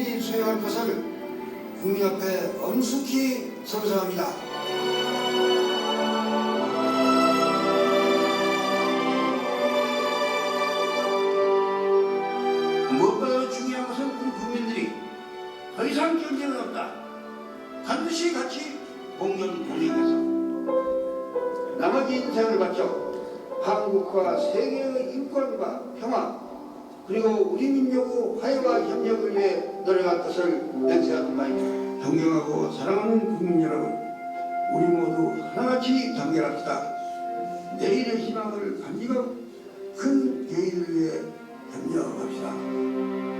이 직책을 성실히 수행할 것을 국민 앞에 엄숙히 선서합니다. 무엇보다 중요한 것은 우리 국민들이 더 이상 경쟁은 없다. 반드시 같이 공존 공익해서 나머지 인생을 바쳐 한국과 세계의 인권과 평화 그리고 우리 민족의 화해와 협력을 위해 노력할 것을 맹세하는 바입니다. 존경하고 사랑하는 국민 여러분, 우리 모두 하나같이 단결합시다. 내일의 희망을 간직하고 큰 계획을 위해 협력합시다.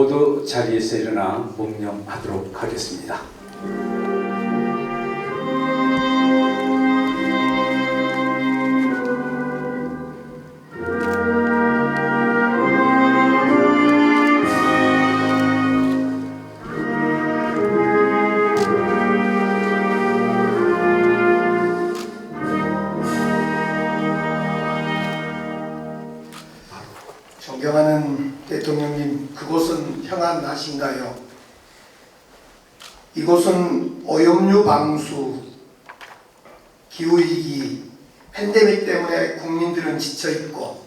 모두 자리에서 일어나 묵념하도록 하겠습니다. 존경하는 나신가요? 이곳은 오염류 방수, 기후위기, 팬데믹 때문에 국민들은 지쳐있고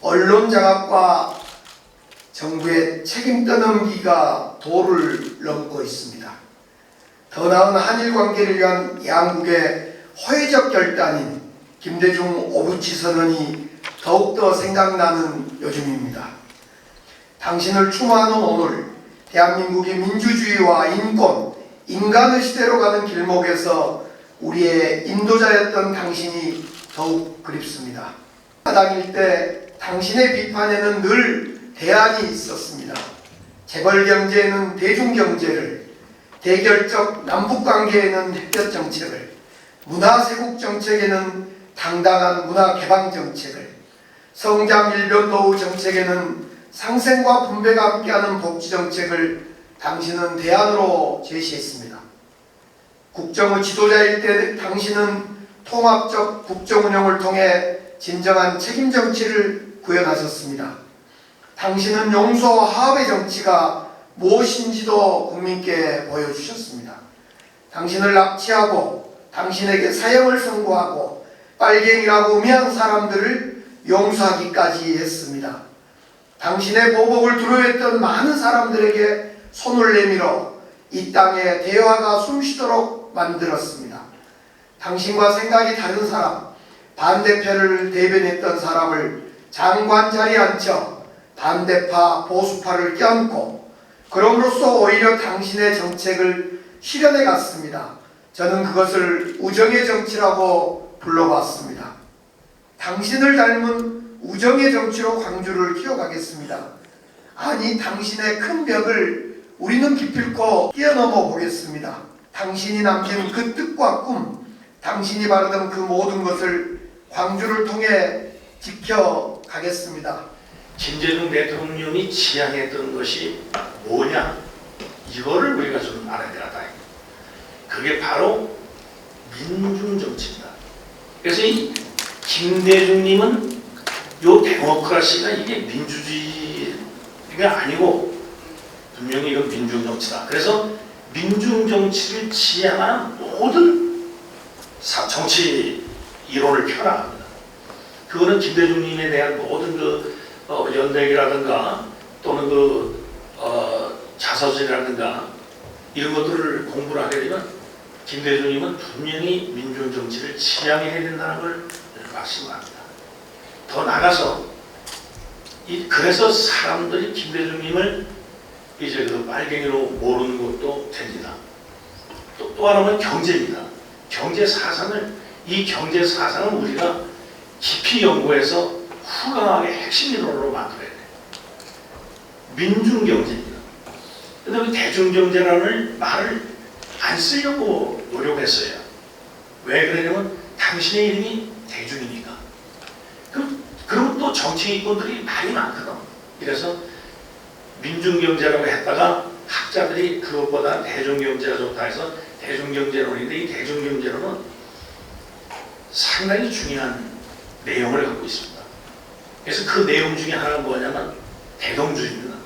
언론 장악과 정부의 책임 떠넘기가 도를 넘고 있습니다. 더 나은 한일 관계를 위한 양국의 호혜적 결단인 김대중 오부치 선언이 더욱더 생각나는 요즘입니다. 당신을 추모하는 오늘 대한민국의 민주주의와 인권, 인간의 시대로 가는 길목에서 우리의 인도자였던 당신이 더욱 그립습니다. 다닐 때 당신의 비판에는 늘 대안이 있었습니다. 재벌 경제에는 대중 경제를, 대결적 남북 관계에는 햇볕 정책을, 문화 세국 정책에는 당당한 문화 개방 정책을, 성장 일변 도우 정책에는 상생과 분배가 함께하는 복지 정책을 당신은 대안으로 제시했습니다. 국정의 지도자일 때 당신은 통합적 국정 운영을 통해 진정한 책임 정치를 구현하셨습니다. 당신은 용서와 화합의 정치가 무엇인지도 국민께 보여주셨습니다. 당신을 납치하고 당신에게 사형을 선고하고 빨갱이라고 미한 사람들을 용서하기까지 했습니다. 당신의 보복을 두려워했던 많은 사람들에게 손을 내밀어 이 땅에 대화가 숨쉬도록 만들었습니다. 당신과 생각이 다른 사람, 반대편을 대변했던 사람을 장관 자리에 앉혀 반대파, 보수파를 껴안고 그럼으로써 오히려 당신의 정책을 실현해 갔습니다. 저는 그것을 우정의 정치라고 불러봤습니다. 당신을 닮은 우정의 정치로 광주를 키워가겠습니다. 아니 당신의 큰 벽을 우리는 기필코 뛰어넘어 보겠습니다. 당신이 남긴 그 뜻과 꿈, 당신이 바르던 그 모든 것을 광주를 통해 지켜가겠습니다. 김대중 대통령이 지향했던 것이 뭐냐? 이거를 우리가 좀 알아야 되다. 그게 바로 민중정치입니다. 그래서 이 김대중님은 요 데모크라시가 이게 민주주의가 아니고 분명히 이건 민중정치다. 그래서 민중정치를 지향하는 모든 사- 정치 이론을 펴나갑니다. 그거는 김대중님에 대한 모든 그 어, 연대기라든가 또는 그 어, 자서전이라든가 이런 것들을 공부를 하게 되면 김대중님은 분명히 민중 정치를 지향해야 된다는 걸 말씀합니다. 더 나가서 이 그래서 사람들이 김대중님을 이제 그 빨갱이로 모르는 것도 됩니다. 또, 또 하나는 경제입니다. 경제 사상을 이 경제 사상은 우리가 깊이 연구해서 훌륭하게 핵심 이론으로 만들어야 돼. 민중 경제입니다. 그다음에 대중 경제라는 말을 안 쓰려고 노력했어요. 왜 그러냐면 당신의 이름이 대중이니까. 정치인권들이 말이 많거든. 그래서 민중경제라고 했다가 학자들이 그것보다 대중경제가 좋다 해서 대중경제론인데 이 대중경제론은 상당히 중요한 내용을 갖고 있습니다. 그래서 그 내용 중에 하나가 뭐냐면 대동주의입니다.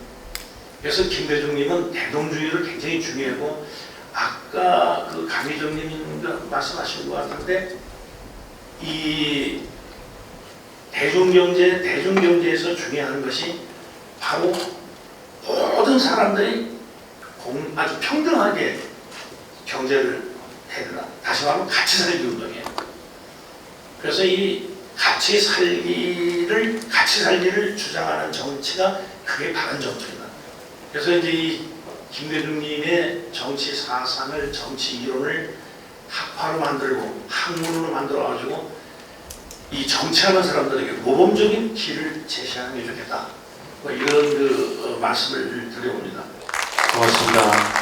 그래서 김대중님은 대동주의를 굉장히 중요하고 아까 그 강희정님인가 말씀하신 것 같은데 이 대중경제 대중경제에서 중요한 것이 바로 모든 사람들이 공, 아주 평등하게 경제를 된다. 다시 말하면 같이 살기 운동이에요. 그래서 이 같이 살기를 같이 살기를 주장하는 정치가 그게 바른 정치입니다. 그래서 이제 이 김대중님의 정치 사상을 정치 이론을 학파로 만들고 학문으로 만들어 가지고 이 정치하는 사람들에게 모범적인 길을 제시하는 게 좋겠다. 뭐 이런 그 어, 말씀을 드려봅니다. 고맙습니다.